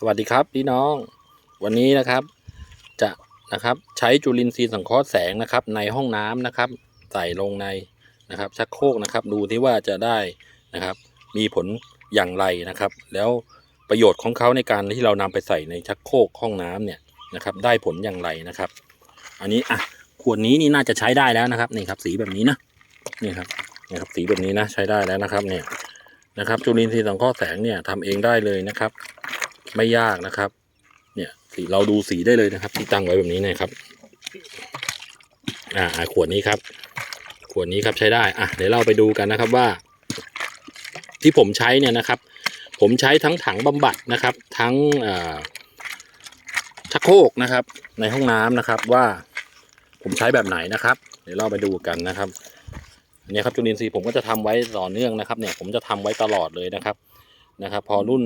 สวัสดีครับพี่น้องวันนี้นะครับจะนะครับใช้จุลินทรีย์สังเคราะห์แสงนะครับ ในห้องน้ำนะครับ ใส่ลงในนะครับชักโครกนะครับ ดูที่ว่าจะได้นะครับ มีผลอย่างไรนะครับ แล้วประโยชน์ของเขาในการที่เรานำไปใส่ในชักโครกห้องน้ำเนี่ยนะครับ ได้ผลอย่างไรนะครับ อันนี้อะขวดนี้นี่น่าจะใช้ได้แล้วนะครับนี่ครับสีแบบนี้นะนี่ครับนี่ครับสีแบบนี้นะใช้ได้แล้วนะครับเนี่ยนะครับ จุลินทรีย์สังเคราะห์แสงเนี่ยทำเองได้เลยนะครับ ไม่ยากนะครับ เนี่ยสีเราดูสีได้เลยนะครับ ที่ตั้งไว้แบบนี้นะครับ อ่าขวดนี้ครับ ขวดนี้ครับใช้ได้อะเดี๋ยวเราไปดูกันนะครับว่า ที่ผมใช้เนี่ยนะครับ ผมใช้ทั้งถังบำบัดนะครับ ทั้งอ่าชักโครกนะครับ ในห้องน้ำนะครับว่าผมใช้แบบไหนนะครับ เดี๋ยวเราไปดูกันนะครับอันนี้ครับจุลินทรีย์ผมก็จะทำไว้ต่อเนื่องนะครับ เนี่ยผมจะทำไว้ตลอดเลยนะครับ นะครับ พอรุ่น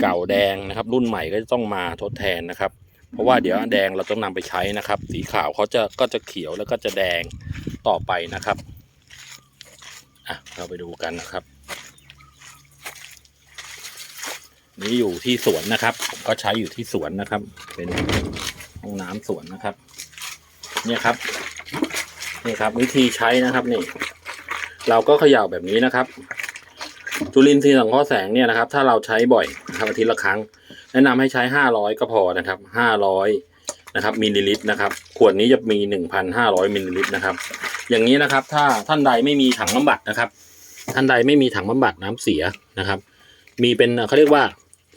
เก่าแดงนะครับ รุ่นใหม่ก็จะต้องมาทดแทนนะครับ เพราะว่าเดี๋ยวแดงเราต้องนำไปใช้นะครับ สีขาวเขาจะก็จะเขียวแล้วก็จะแดงต่อไปนะครับอะเราไปดูกันนะครับ นี่อยู่ที่สวนนะครับผมก็ใช้อยู่ที่สวนนะครับ เป็นห้องน้ำสวนนะครับ เนี่ยครับนี่ครับ วิธีใช้นะครับนี่ เราก็เขย่าแบบนี้นะครับ จุลินทรีย์สังเคราะห์แสงเนี่ยนะครับ ถ้าเราใช้บ่อยนะครับอาทิตย์ละครั้ง แนะนำให้ใช้ 500 ก็พอนะครับ 500 นะครับมิลลิลิตรนะครับ ขวดนี้จะมี 1,500มิลลิลิตรนะครับ อย่างนี้นะครับ ถ้าท่านใดไม่มีถังบำบัดนะครับ ท่านใดไม่มีถังบำบัดน้ำเสียนะครับ มีเป็นเขาเรียกว่า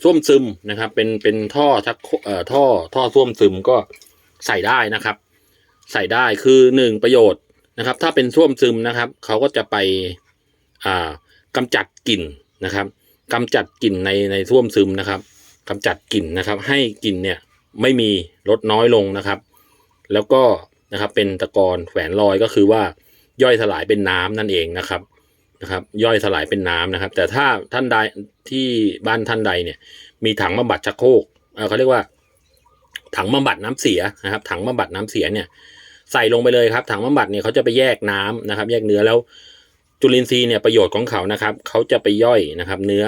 ส้วมซึมนะครับ เป็นเป็นท่อชักเอ่อท่อท่อส้วมซึมก็ใส่ได้นะครับ ใส่ได้คือหนึ่งประโยชน์นะครับ ถ้าเป็นส้วมซึมนะครับเขาก็จะไปอ่า กำจัดกลิ่นนะครับกำจัดกลิ่นในในส้วมซึมนะครับกำจัดกลิ่นนะครับ ให้กลิ่นเนี่ยไม่มีลดน้อยลงนะครับ แล้วก็นะครับเป็นตะกอนแฝนลอยก็คือว่าย่อยสลายเป็นน้ำนั่นเองนะครับนะครับ ย่อยสลายเป็นน้ำนะครับ แต่ถ้าท่านใดที่บ้านท่านใดเนี่ย มีถังบำบัดชักโครกเเขาเรียกว่า ถังบำบัดน้ำเสียนะครับ ถังบำบัดน้ำเสียเนี่ยใส่ลงไปเลยครับถังบำบัดเนี่ยเขาจะไปแยกน้ำนะครับ แยกเนื้อแล้ว จุลินทรีย์เนี่ยประโยชน์ของเขานะครับเขาจะไปย่อยนะครับเนื้อ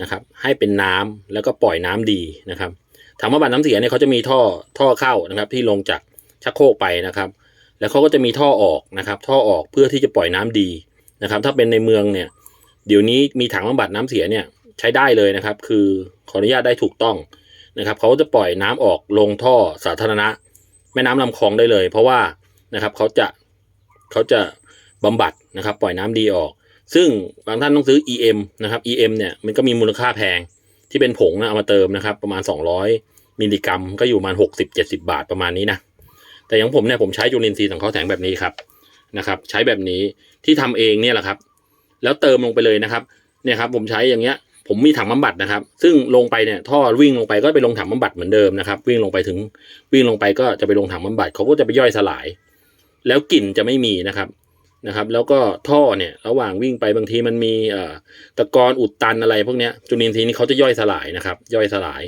นะครับให้เป็นน้ำแล้วก็ปล่อยน้ำดีนะครับถังบำบัดน้ำเสียเนี่ยเขาจะมีท่อท่อเข้านะครับ ที่ลงจากชักโครกไปนะครับ แล้วเขาก็จะมีท่อออกนะครับ ท่อออกเพื่อที่จะปล่อยน้ำดีนะครับ ถ้าเป็นในเมืองเนี่ย เดี๋ยวนี้มีถังบำบัดน้ำเสียเนี่ยใช้ได้เลยนะครับ คือขออนุญาตได้ถูกต้องนะครับเขาจะปล่อยน้ำออกลงท่อสาธารณะ แม่น้ำลำคลองได้เลย เพราะว่านะครับเขาจะเขาจะ บำบัดนะครับปล่อยน้ำดีออก ซึ่งบางท่านต้องซื้อ EM นะครับ EM เนี่ยมันก็มีมูลค่าแพงที่เป็นผงนะเอามาเติมนะครับ ประมาณ 200 มิลลิกรัม ก็อยู่ประมาณ60-70 บาทประมาณนี้นะแต่อย่างผมเนี่ยผมใช้จุลินทรีย์สังเคราะห์แสงแบบนี้ครับนะครับ ใช้แบบนี้ที่ทำเองเนี่ยแหละครับ แล้วเติมลงไปเลยนะครับเนี่ยครับผมใช้อย่างเงี้ยผมมีถังบำบัดนะครับ ซึ่งลงไปเนี่ยท่อวิ่งลงไปก็ไปลงถังบำบัดเหมือนเดิมนะครับ วิ่งลงไปถึงวิ่งลงไปก็จะไปลงถังบำบัดเขาก็จะไปย่อยสลาย แล้วกลิ่นจะไม่มีนะครับ นะครับ แล้วก็ท่อเนี่ยระหว่างวิ่งไปบางทีมันมีตะกอนอุดตันอะไรพวกเนี้ยจุลินทรีย์นี่เขาจะย่อยสลายนะครับ ย่อยสลาย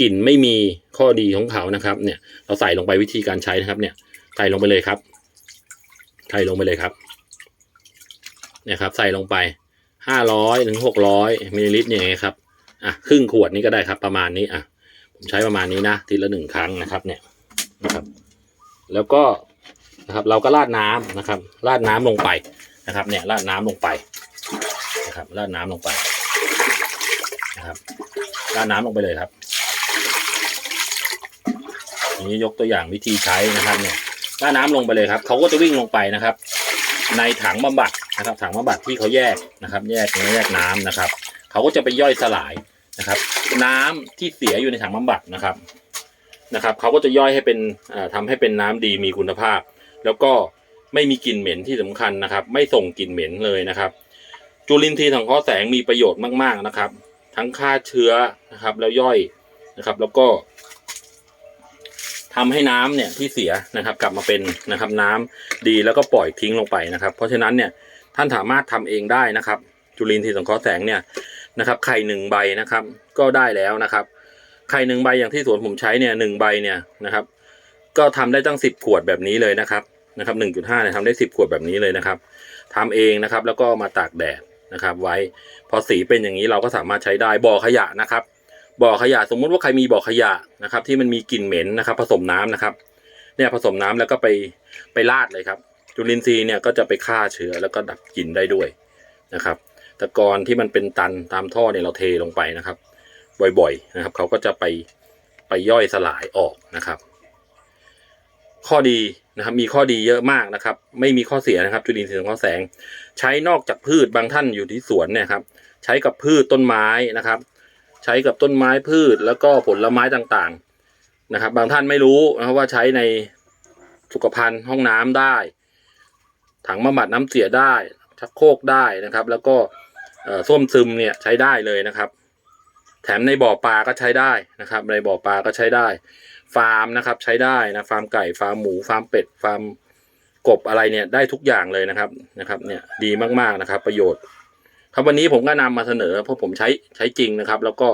กลิ่นไม่มีข้อดีของเขานะครับเนี่ยเราใส่ลงไปวิธีการใช้นะครับเนี่ยใส่ลงไปเลยครับ ใส่ลงไปเลยครับเนี่ยครับ ใส่ลงไปห้าร้อยถึงหกร้อยมิลลิลิตรอย่างเงี้ยครับอะครึ่งขวดนี้ก็ได้ครับ ประมาณนี้อะผมใช้ประมาณนี้นะทีละหนึ่งครั้งนะครับ เนี่ยนะครับ แล้วก็ นะครับ เราก็ราดน้ำนะครับ ราดน้ำลงไปนะครับ เนี่ยราดน้ำลงไปนะครับ ราดน้ำลงไปนะครับ ราดน้ำลงไปเลยครับทีนี้ยกตัวอย่างวิธีใช้นะครับ เนี่ยราดน้ำลงไปเลยครับเขาก็จะวิ่งลงไปนะครับ ในถังบำบัดนะครับ ถังบำบัดที่เขาแยกนะครับ แยกเนื้อแยกน้ำนะครับเขาก็จะไปย่อยสลายนะครับ น้ำที่เสียอยู่ในถังบำบัดนะครับนะครับเขาก็จะย่อยให้เป็นอ่าทำให้เป็นน้ำดีมีคุณภาพ แล้วก็ไม่มีกลิ่นเหม็นที่สำคัญนะครับ ไม่ส่งกลิ่นเหม็นเลยนะครับ จุลินทรีย์สังเคราะห์แสงมีประโยชน์มากๆนะครับ ทั้งฆ่าเชื้อนะครับ แล้วย่อยนะครับ แล้วก็ทำให้น้ำเนี่ยที่เสียนะครับ กลับมาเป็นนะครับ น้ำดีแล้วก็ปล่อยทิ้งลงไปนะครับ เพราะฉะนั้นเนี่ยท่านสามารถทำเองได้นะครับ จุลินทรีย์สังเคราะห์แสงเนี่ยนะครับ ไข่หนึ่งใบนะครับ ก็ได้แล้วนะครับไข่หนึ่งใบอย่างที่สวนผมใช้เนี่ยหนึ่งใบเนี่ยนะครับ ก็ทำได้ตั้งสิบขวดแบบนี้เลยนะครับ นะครับหนึ่งจุดห้าเนี่ยทำได้สิบขวดแบบนี้เลยนะครับทำเองนะครับแล้วก็มาตากแดดนะครับไว้พอสีเป็นอย่างนี้เราก็สามารถใช้ได้บ่อขยะนะครับบ่อขยะสมมุติว่าใครมีบ่อขยะนะครับที่มันมีกลิ่นเหม็นนะครับ ผสมน้ำนะครับเนี่ยผสมน้ำแล้วก็ไปไปราดเลยครับ จุลินทรีย์เนี่ยก็จะไปฆ่าเชื้อแล้วก็ดับกลิ่นได้ด้วยนะครับตะกอนที่มันเป็นตันตามท่อเนี่ยเราเทลงไปนะครับ บ่อยๆนะครับเขาก็จะไปไปย่อยสลายออกนะครับ ข้อดี นะครับมีข้อดีเยอะมากนะครับ ไม่มีข้อเสียนะครับจุลินทรีย์สังเคราะห์แสง ใช้นอกจากพืชบางท่านอยู่ที่สวนเนี่ยครับใช้กับพืชต้นไม้นะครับ ใช้กับต้นไม้พืชแล้วก็ผลไม้ต่างๆนะครับ บางท่านไม่รู้นะครับว่าใช้ในสุขภัณฑ์ห้องน้ำได้ ถังบำบัดน้ำเสียได้ชักโครกได้นะครับ แล้วก็ส้วมซึมเนี่ยใช้ได้เลยนะครับ แถมในบ่อปลาก็ใช้ได้นะครับ ในบ่อปลาก็ใช้ได้ ฟาร์มนะครับ ใช้ได้นะฟาร์มไก่ฟาร์มหมูฟาร์มเป็ดฟาร์มกบอะไรเนี่ยได้ทุกอย่างเลยนะครับนะครับ เนี่ยดีมากๆนะครับ ประโยชน์ ครับวันนี้ผมก็นำมาเสนอเพราะผมใช้ใช้จริงนะครับ แล้วก็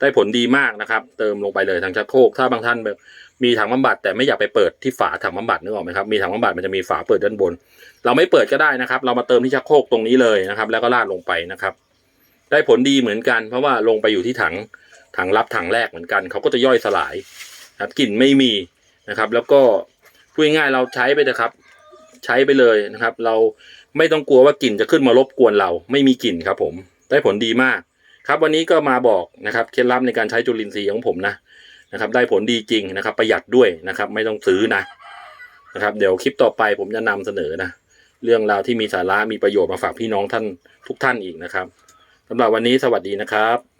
ได้ผลดีมากนะครับ เติมลงไปเลยทางชักโครกถ้าบางท่านแบบมีถังบำบัดแต่ไม่อยากไปเปิดที่ฝาถังบำบัดนึกออกไหมครับมีถังบำบัดมันจะมีฝาเปิดด้านบน เราไม่เปิดก็ได้นะครับ เรามาเติมที่ชักโครกตรงนี้เลยนะครับ แล้วก็ราดลงไปนะครับ ได้ผลดีเหมือนกัน เพราะว่าลงไปอยู่ที่ถังถังรับถังแรกเหมือนกันเขาก็จะย่อยสลาย ครับกลิ่นไม่มีนะครับ แล้วก็พูดง่ายเราใช้ไปนะครับ ใช้ไปเลยนะครับ เราไม่ต้องกลัวว่ากลิ่นจะขึ้นมารบกวนเรา ไม่มีกลิ่นครับ ผมได้ผลดีมาก ครับวันนี้ก็มาบอกนะครับเคล็ดลับในการใช้จุลินทรีย์ของผมนะนะครับ ได้ผลดีจริงนะครับ ประหยัดด้วยนะครับ ไม่ต้องซื้อนะนะครับ เดี๋ยวคลิปต่อไปผมจะนำเสนอนะเรื่องราวที่มีสาระมีประโยชน์มาฝากพี่น้องท่านทุกท่านอีกนะครับสำหรับวันนี้สวัสดีนะครับ